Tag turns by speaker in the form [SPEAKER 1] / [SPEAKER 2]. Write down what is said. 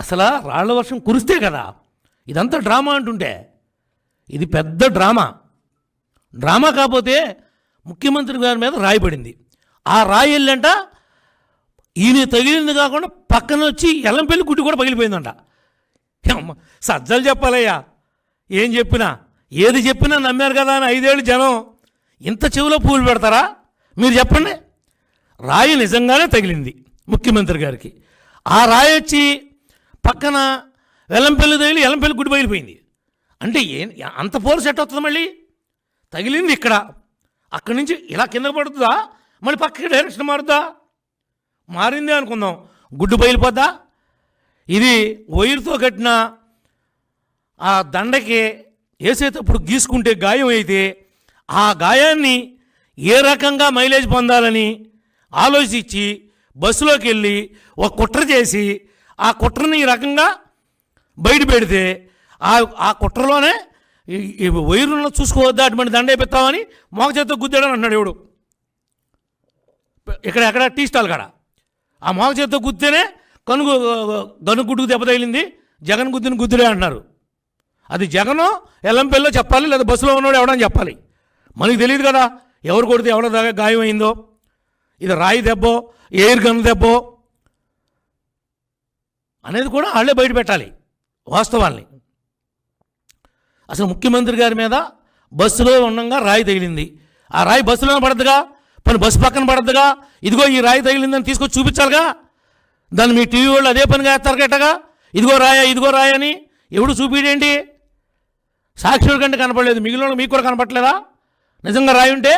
[SPEAKER 1] అసలు రాళ్ళ వర్షం కురిస్తే కదా ఇదంతా డ్రామా అంటుంటే. ఇది పెద్ద డ్రామా. డ్రామా కాకపోతే ముఖ్యమంత్రి గారి మీద రాయి పడింది. ఆ రాయి వెళ్ళంట ఈయన తగిలింది కాకుండా పక్కన వచ్చి ఎల్లంపల్లి గుడ్డి కూడా పగిలిపోయిందంట. సజ్జలు చెప్పాలయ్యా ఏం చెప్పినా ఏది చెప్పినా నమ్మారు కదా అని ఐదేళ్ళు జనం. ఇంత చెవిలో పూలు పెడతారా? మీరు చెప్పండి. రాయి నిజంగానే తగిలింది ముఖ్యమంత్రి గారికి. ఆ రాయి వచ్చి పక్కన వెల్లంపల్లి తగిలి ఎల్లంపల్లి గుడి బయలిపోయింది. అంటే ఏ అంత పోరు సెట్ అవుతుంది మళ్ళీ? తగిలింది ఇక్కడ. అక్కడి నుంచి ఇలా కింద పడుతుందా? మళ్ళీ పక్కకి డైరెక్షన్ మారుద్దా? మారింది అనుకుందాం. గుడ్డు బయలుపోద్దా? ఇది వైరుతో కట్టిన ఆ దండకి వేసేటప్పుడు గీసుకుంటే గాయం అయితే ఆ గాయాన్ని ఏ రకంగా మైలేజ్ పొందాలని ఆలోచించి బస్సులోకి వెళ్ళి ఒక కుట్ర చేసి ఆ కుట్రని ఈ రకంగా బయట పెడితే ఆ ఆ కుట్రలోనే వైరులను చూసుకోవద్దా అటువంటి దండ పెత్తామని మోగ చేత్తో గుద్దాడని అన్నాడు ఎవడు? ఇక్కడ ఎక్కడ? టీ స్టాల్ కాడ. ఆ మోగ చేత్తో గుద్దితేనే కనుగు గనుగుడ్డుకు దెబ్బ తగిలింది జగన్ గుద్దిని గుద్దులే అంటున్నారు. అది జగను ఎల్లంపల్లిలో చెప్పాలి లేదా బస్సులో ఉన్నాడు ఎవడని చెప్పాలి. మనకి తెలియదు కదా ఎవరు కొడితే ఎవరి గాయమైందో. ఇది రాయి దెబ్బో ఎయిర్ గన్ దెబ్బో అనేది కూడా వాళ్ళే బయట పెట్టాలి వాస్తవాల్ని. అసలు ముఖ్యమంత్రి గారి మీద బస్సులో ఉండగా రాయి తగిలింది. ఆ రాయి బస్సులోనే పడద్దుగా? పని బస్సు పక్కన పడద్దుగా? ఇదిగో ఈ రాయి తగిలిందని తీసుకొచ్చి చూపించాలిగా? దాన్ని మీ టీవీ వాళ్ళు అదే పనిగా వేస్తారు గట్టగా? ఇదిగో రాయా ఇదిగో రాయా అని ఎవడు చూపిడేంటి? సాక్షి కంటే కనపడలేదు. మిగిలిన మీకు కూడా కనపట్లేదా నిజంగా రాయి ఉంటే